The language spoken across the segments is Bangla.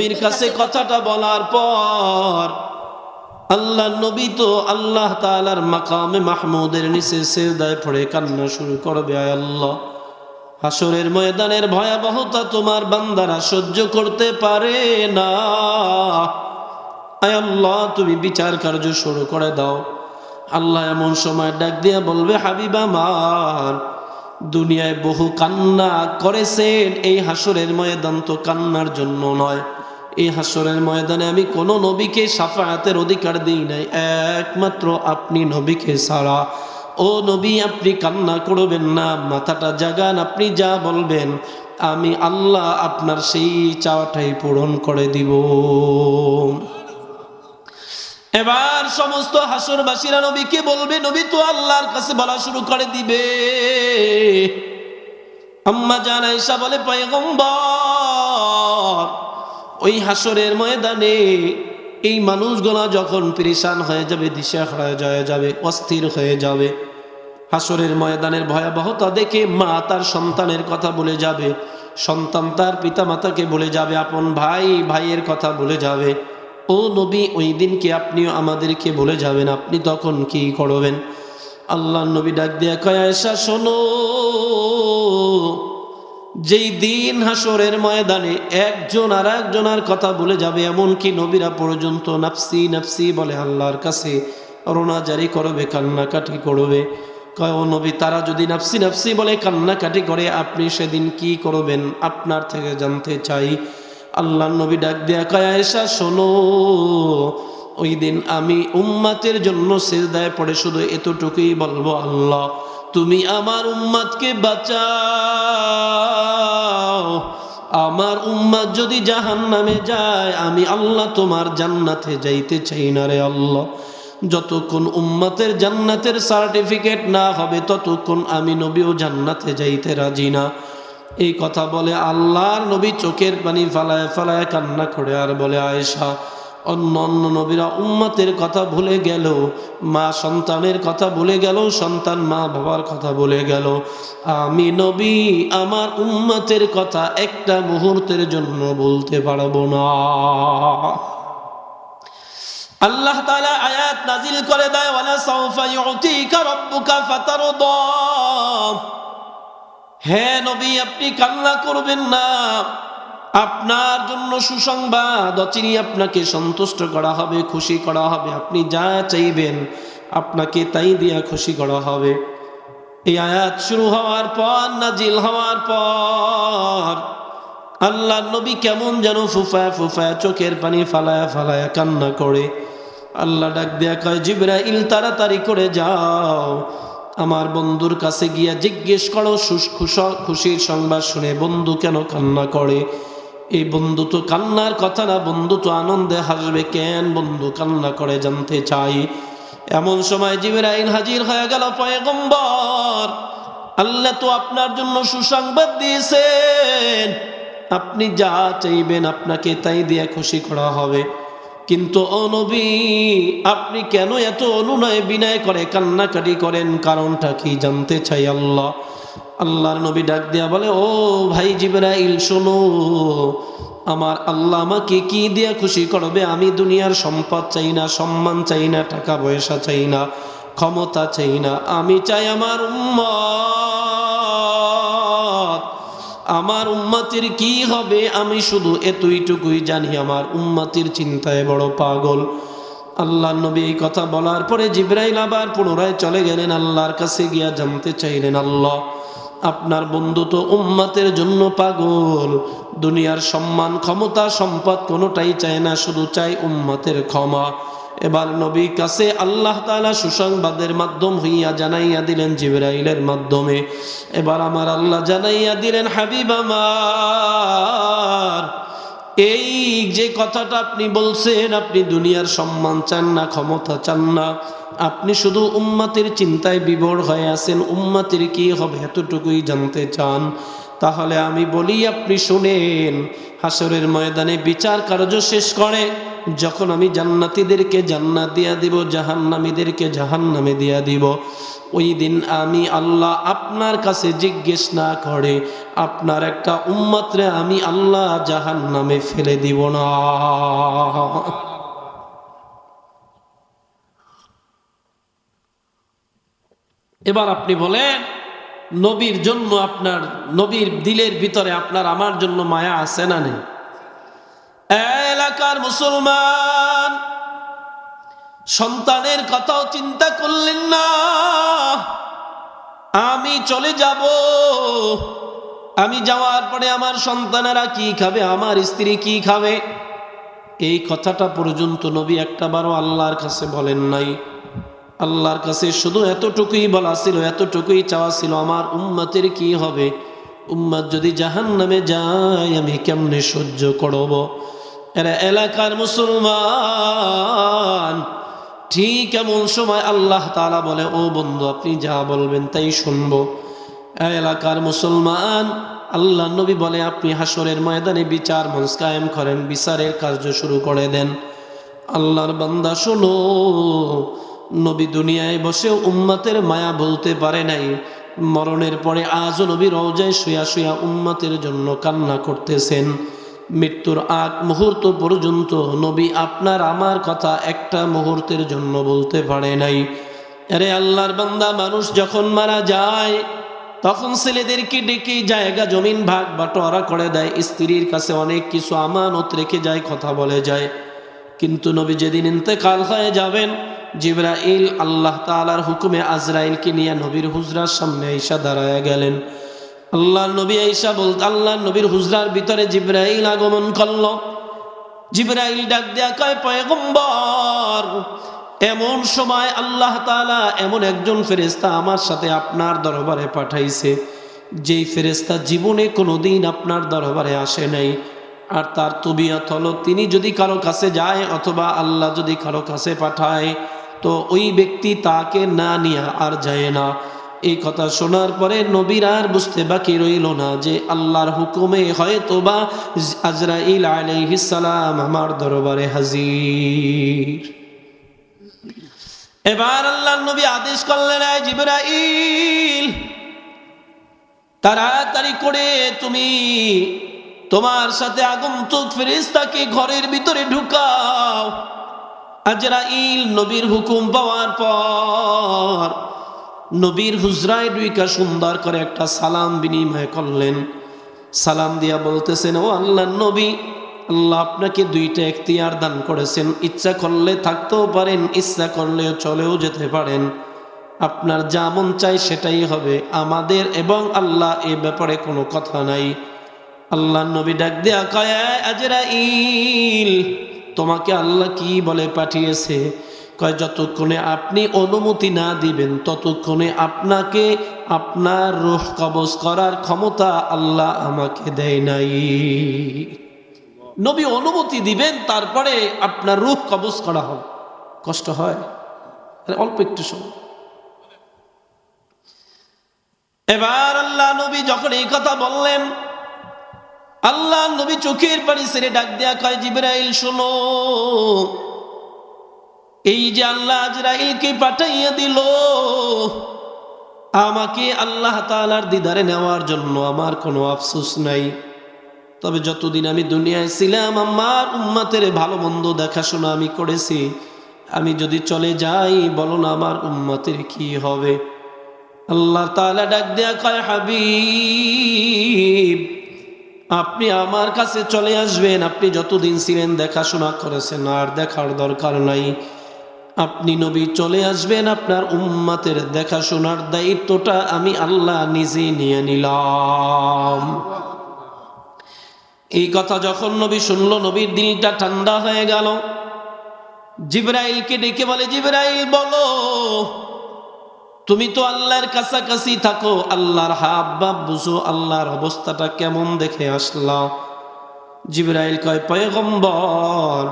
নবীর কাছে কথাটা বলার পর আল্লাহ নবী তো আল্লাহ তালার মাকামে মাহমুদের নিচে সেদায় পড়ে কান্না শুরু করবে, আয় আল্লাহ। হাসরের ময়দানের ভয়াবহতা তোমার বান্দারা সহ্য করতে পারে না। আয় আল্লাহ, তুমি বিচার কার্য শুরু করে দাও। আল্লাহ এমন সময় ডাক দিয়া বলবে, হাবিবা মান দুনিয়ায় বহু কান্না করেছেন, এই হাসরের ময়দান তো কান্নার জন্য নয়। এই হাসরের ময়দানে আমি কোনো নবীকে সাফায়াতের অধিকার দিই নাই। একমাত্র আপনি নবীকে ছাড়া। ও নবী, আপনি কান্না করবেন না, মাথাটা জাগান, আপনি যা বলবেন, আমি আল্লাহ আপনার সেই চাওয়াটাই পূরণ করে দিব। এবার সমস্ত হাসরবাসীরা নবীকে বলবে, নবী তো আল্লাহর কাছে বলা শুরু করে দিবে। আম্মা জান আয়েশা বলে, পয়গম্বর ওই হাসরের ময়দানে এই মানুষগুলা যখন পরিশান হয়ে যাবে দিশা হয়ে যাবে অস্থির হয়ে যাবে, হাসরের ময়দানের ভয়াবহতা দেখে মা তার সন্তানের কথা বলে যাবে, সন্তান তার পিতা মাতাকে বলে যাবে, আপন ভাই, ভাইয়ের কথা বলে যাবে, ও নবী, ওই দিনকে আপনিও আমাদেরকে বলে যাবেন, আপনি তখন কি করবেন? আল্লাহ নবী ডাক দিয়া কয়, আয়েশা, শোনো। যেই দিন হাসরের ময়দানে একজন আর একজনের কথা বলে যাবে, এমনকি নবীরা পর্যন্ত নাফসি নাফসি বলে আল্লাহর কাছে রোনা জারি করবে, কান্নাকাটি করবে। কয় নবী, তারা যদি নাফসি নাফসি বলে কান্নাকাটি করে, আপনি সেদিন কি করবেন? আপনার থেকে জানতে চাই। আল্লাহ নবী ডাক দেয়া কয়, আয়েশা, শোনো, ওই দিন আমি উম্মাতের জন্য সেজদায় পড়ে শুধু এতটুকুই বলব আল্লাহ। তুমি আমার উম্মাদকে বাঁচাও। আমার উম্মাদ যদি জাহান নামে যায়, আমি আল্লাহ তোমার জান্নাতে যাইতে চাই না রে আল্লাহ। যতক্ষণ উম্মাতের জান্নাতের সার্টিফিকেট না হবে, ততক্ষণ আমি নবীও জান্নাতে যাইতে রাজি না। এই কথা বলে আল্লাহর নবী চোখের পানি ফালায় ফালায় কান্না করে আর বলে আয়েশা অন্য অন্য নবীরা উম্মতের কথা ভুলে গেল, মা সন্তানের কথা ভুলে গেল, সন্তান মা বাবার কথা ভুলে গেল। আমি নবী, আমার উম্মতের কথা একটা মুহূর্তের জন্য বলতে পারব না। আল্লাহ তাআলা আয়াত নাজিল করে দেয়, ওয়ালা সাউফা ইউতিকা রাব্বুকা ফাতারদা। হে নবী, আপনি কান্না করবেন না। আপনার জন্য সুসংবাদ অচিনি আপনাকে সন্তুষ্ট করা হবে, খুশি করা হবে। আপনি যা চাইবেন, আপনাকে তাই দিয়া খুশি করা হবে। এই আয়াত শুরু হওয়ার পর, নাজিল হওয়ার পর আল্লাহ নবী কেমন যেন ফুফায় ফুফায় চোখের পানি ফালায়া ফালায়া কান্না করে। আল্লাহ ডাক দেয়া কয়, জিব্রাইল, তাড়াতাড়ি করে যাও। আমার বন্ধুর কাছে গিয়া জিজ্ঞেস করো খুশির সংবাদ শুনে বন্ধু কেন কান্না করে? এই বন্ধু তো কান্নার কথা না, বন্ধু তো আনন্দে হাসবে কেন? বন্ধু কান্না করে জানতে চাই। এমন সময় জিবরাইল হাজির হয়ে গেল পয়গম্বর। আল্লাহ তো আপনার জন্য সুসংবাদ দিয়েছেন। আপনি যা চাইবেন আপনাকে তাই দিয়ে খুশি করা হবে। কিন্তু অনবী আপনি কেন এত অনুনয় বিনয় করে কান্নাকাটি করেন? কারণটা কি জানতে চাই আল্লাহ। আল্লাহর নবী ডাক দিয়া বলে, ও ভাই জিবরাইল, শোনো, আমার আল্লাহ আমাকে কি দিয়া খুশি করবে? আমি দুনিয়ার সম্পদ চাই না, সম্মান চাই না, টাকা পয়সা চাই না, ক্ষমতা চাই না। আমি চাই আমার উম্মত। আমার উম্মতির কি হবে? আমি শুধু এতইটুকুই জানি, আমার উম্মতির চিন্তায় বড় পাগল। আল্লাহ নবী এই কথা বলার পরে জিব্রাইল আবার পুনরায় চলে গেলেন, আল্লাহর কাছে গিয়া জানতে চাইলেন আল্লাহ। আপনার বন্ধু তো উম্মাতের জন্য পাগল। দুনিয়ার সম্মান, ক্ষমতা, সম্পদ কোনোটাই চায় না, শুধু চাই উম্মাতের ক্ষমা। এবার নবীর কাছে আল্লাহ তালা সুসংবাদের মাধ্যম হইয়া জানাইয়া দিলেন জিবরাইলের মাধ্যমে। এবার আমার আল্লাহ জানাইয়া দিলেন, হাবিব আমার, এই যে কথাটা আপনি বলছেন, আপনি দুনিয়ার সম্মান চান না, ক্ষমতা চান না। আপনি শুধু উম্মাতের চিন্তায় বিবর হয়ে আছেন, উম্মাতের কি হবে এতটুকুই জানতে চান? তাহলে আমি বলি, আপনি শুনেন হাসরের ময়দানে বিচার কার্য শেষ করে, যখন আমি জান্নাতীদেরকে জান্নাত দিয়া দিব, জাহান্নামীদেরকে জাহান্নামে দিয়া দিব, ওই দিন আমি আল্লাহ আপনার কাছে জিজ্ঞেস না করে, আপনার একটা উম্মাত্রে আমি আল্লাহ জাহান নামে ফেলে দিব না। এবার আপনি বলেন, নবীর জন্য আপনার, নবীর দিলের ভিতরে আপনার আমার জন্য মায়া আছে না নেই? এলাকার মুসলমান, সন্তানের কথাও চিন্তা করলেন না। আমি চলে যাব, আমি যাওয়ার পরে আমার সন্তানেরা কি খাবে, আমার স্ত্রী কি খাবে? এই কথাটা পর্যন্ত নবী একটা বারো আল্লাহর কাছে বলেন নাই। আল্লাহর কাছে শুধু এতটুকুই বলা ছিল, এতটুকুই চাওয়া ছিল, আমার উম্মতের কি হবে? উম্মত যদি জাহান নামে যায়, আমি কেমনে সহ্য করব? এরা এলাকার মুসলমান। ঠিক এমন সময় আল্লাহ তালা বলে, ও বন্ধু, আপনি যা বলবেন তাই শুনব। এলাকার মুসলমান আল্লাহ নবী বলে, আপনি হাসরের ময়দানে বিচার মঞ্চ কায়েম করেন, বিচারের কার্য শুরু করে দেন। আল্লাহর বান্দা, শোনো নবী দুনিয়ায় বসে উম্মাতের মায়া বলতে পারে নাই। মরণের পরে আজও নবী রওজায় শুয়া শুয়া উম্মাতের জন্য কান্না করতেছেন। মৃত্যুর আগ মুহূর্ত পর্যন্ত নবী আপনার আমার কথা একটা মুহূর্তের জন্য বলতে পারে নাই। আরে আল্লাহর বান্দা, মানুষ যখন মারা যায়, তখন ছেলেদেরকে ডেকে জায়গা, জমিন ভাগ বাটোয়ারা করে দেয়। স্ত্রীর কাছে অনেক কিছু আমানত রেখে যায়, কথা বলে যায়। কিন্তু নবী যেদিন ইন্তেকাল হয়ে যাবেন জিব্রাইল আল্লাহ তালার হুকুমে আজরাইলকে নিয়ে নবীর হুজরার সামনে ঈশা দাঁড়ায় গেলেন। আল্লাহ নবী ঈশা বলতে আল্লাহ নবীর হুজরার ভিতরে জিব্রাইল আগমন করল। জিব্রাইল ডাক দেয়া কয়, পয়গম্বর, এমন সময় আল্লাহ তাআলা এমন একজন ফেরেস্তা আমার সাথে আপনার দরবারে পাঠাইছে, যেই ফেরেস্তা জীবনে কোনোদিন আপনার দরবারে আসে নাই। আর তার তবিয়ত হলো, তিনি যদি কারও কাছে যায় অথবা আল্লাহ যদি কারও কাছে পাঠায় তো ওই ব্যক্তি তাকে না নিয়ে আর যায় না। এই কথা শোনার পরে নবীর আর বুঝতে বাকি রইল না যে আল্লাহর হুকুমে হয়তো বা আজরাইল আলাইহিসালাম আমার দরবারে হাজির। এবার আল্লাহ নবী আদেশ করলেন জিবরাইল, তাড়াতাড়ি করে তুমি তোমার সাথে আগন্তুক ফেরেশতাকে ঘরের ভিতরে ঢুকাও। আজরাইল নবীর হুকুম পাওয়ার পর নবীর হুজরায় দুইকা সুন্দর করে একটা সালাম বিনিময় করলেন। সালাম দিয়া বলতেছেন, ও আল্লাহ নবী, আল্লাহ আপনাকে দুইটা এখতিয়ার দান করেছেন। ইচ্ছা করলে থাকতেও পারেন, ইচ্ছা করলেও চলেও যেতে পারেন। আপনার যা মন চাই সেটাই হবে। আমাদের এবং আল্লাহ এ ব্যাপারে কোনো কথা নাই। আল্লাহ নবী ডাক দেয়া কয় আজরাইল তোমাকে আল্লাহ কি বলে পাঠিয়েছে? কয়, যতক্ষণে আপনি অনুমতি না দিবেন, ততক্ষণে আপনাকে আপনার রুহ কবজ করার ক্ষমতা আল্লাহ আমাকে দেয় নাই। নবী অনুমতি দিবেন, তারপরে আপনার রূপ কবজ করা হবে। কষ্ট হয়? অল্প একটু সময়। এবার আল্লাহ নবী যখন এই কথা বললেন আল্লাহ নবী চোখের পানি ছেড়ে ডাক দেয়া কয়, জিব্রাইল, শোনো। এই যে আল্লাহ আজরাইলকে পাঠাইয়া দিল, আমাকে আল্লাহ তাআলার দিদারে নেওয়ার জন্য আমার কোনো আফসোস নাই। তবে যতদিন আমি দুনিয়ায় ছিলাম, আমার উম্মাতের ভালো মন্দ দেখাশোনা আমি করেছি। আমি যদি চলে যাই, বলো না আমার উম্মাতের কি হবে? আল্লাহ তাআলা ডাক দেয়া কয়, হাবিব আপনি আমার কাছে চলে আসবেন, আপনি যতদিন ছিলেন দেখাশোনা করেছেন, আর দেখার দরকার নাই। আপনি নবী চলে আসবেন, আপনার উম্মাতের দেখাশোনার দায়িত্বটা আমি আল্লাহ নিজে নিয়ে নিলাম। এই কথা যখন নবী শুনল, নবীর দিলটা ঠান্ডা হয়ে গেল। জিব্রাইলকে ডেকে বলে, জিব্রাইল, বলো তুমি তো আল্লাহর কাছাকাছি থাকো, আল্লাহর হাব বাপ বুঝো, আল্লাহর অবস্থাটা কেমন দেখে আসলা জিব্রাইল কয়, পয়গম্বর,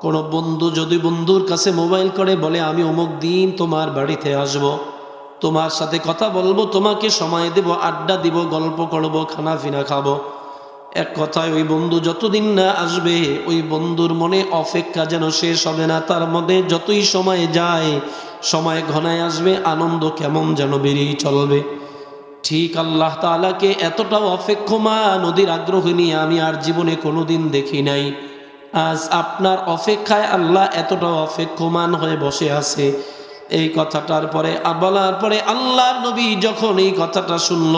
কোনো বন্ধু যদি বন্ধুর কাছে মোবাইল করে, বলে, আমি অমুক দিন তোমার বাড়িতে আসব। তোমার সাথে কথা বলব, তোমাকে সময় দেব, আড্ডা দিব, গল্প করব খানা ফিনা খাব এক কথায়, ওই বন্ধু যতদিন না আসবে, ওই বন্ধুর মনে অপেক্ষা যেন শেষ হবে না তার মধ্যে যতই সময় যায় সময় ঘনায় আসবে, আনন্দ কেমন যেন বেরিয়ে চলবে। ঠিক আল্লাহ তাআলাকে এতটাও অপেক্ষমান নদীর আগ্রহ নিয়ে আমি আর জীবনে কোনোদিন দেখি নাই। আজ আপনার অপেক্ষায় আল্লাহ এতটাও অপেক্ষমান হয়ে বসে আছে। এই কথাটার পরে বলার পরে আল্লাহর নবী যখন এই কথাটা শুনল,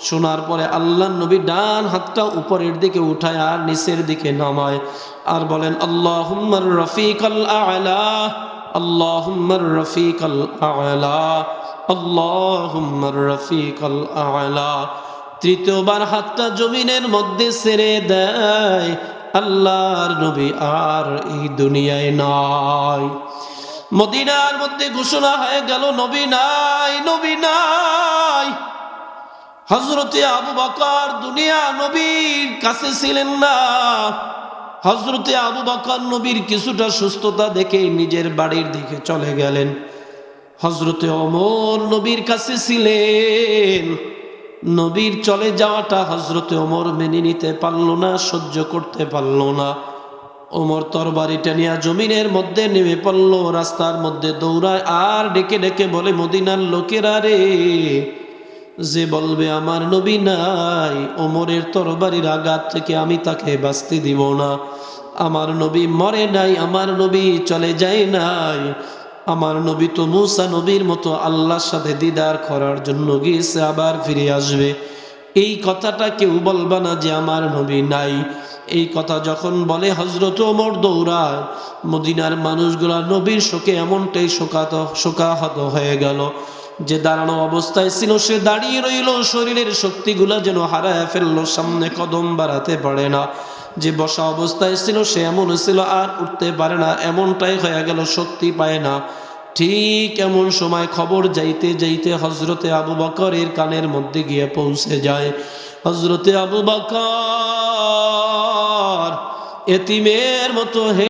শোনার পরে আল্লাহর নবী ডান হাতটা উপরের দিকে উঠায় আর নিচের দিকে নামায়। আর বলেন আল্লাহ রফিক আলা। আল্লাহ রফিক আলা, আল্লাহুম্মা রফিকাল আলা। তৃতীয়বার হাতটা জমিনের মধ্যে ছেড়ে দেয়, আল্লাহর নবী আর এই দুনিয়ায় নাই। মদিনার মধ্যে ঘোষণা হয়ে গেল, নবী নাই নবী নাই। হজরতে আবু বকর দুনিয়া নবীর কাছে ছিলেন না। হজরতে আবু বকর নবীর কিছুটা সুস্থতা দেখে নিজের বাড়ির দিকে চলে গেলেন। হজরতে অমর নবীর কাছে ছিলেন। নবীর চলে যাওয়াটা হজরতে অমর মেনে নিতে পারল না, সহ্য করতে পারল না। ওমর তরবারিটা নিয়ে জমিনের মধ্যে নেমে পড়ল, রাস্তার মধ্যে দৌড়ায় আর ডেকে ডেকে বলে, মদিনার লোকেরা রে যে বলবে, আমার নবী নাই, ওমরের তরবারির আঘাত থেকে আমি তাকে বাঁচতে দিব না। আমার নবী মরে নাই, আমার নবী চলে যায় নাই। আমার নবী তো মুসা নবীর মতো আল্লাহর সাথে দিদার করার জন্য গিয়েছে, আবার ফিরে আসবে। এই কথাটা কেউ বলবা না যে আমার নবী নাই। এই কথা যখন বলে হজরত ওমর দৌড়ায়, মদিনার মানুষগুলা নবীর শোকে এমনটাই শোকাত, শোকাহত হয়ে গেল। যে দাঁড়ানো অবস্থায় ছিল, সে দাঁড়িয়ে রইল। শরীরের শক্তিগুলা যেন হারায় ফেলল, সামনে কদম বাড়াতে পারে না। যে বসা অবস্থায় ছিল, সে এমন ছিল, আর উঠতে পারে না। এমনটাই হয়ে গেল, শক্তি পায় না। ঠিক এমন সময় খবর যাইতে যাইতে হজরতে আবু বকরের কানের মধ্যে গিয়ে পৌঁছে যায়। হজরতে আবু বকর এতিমের মতো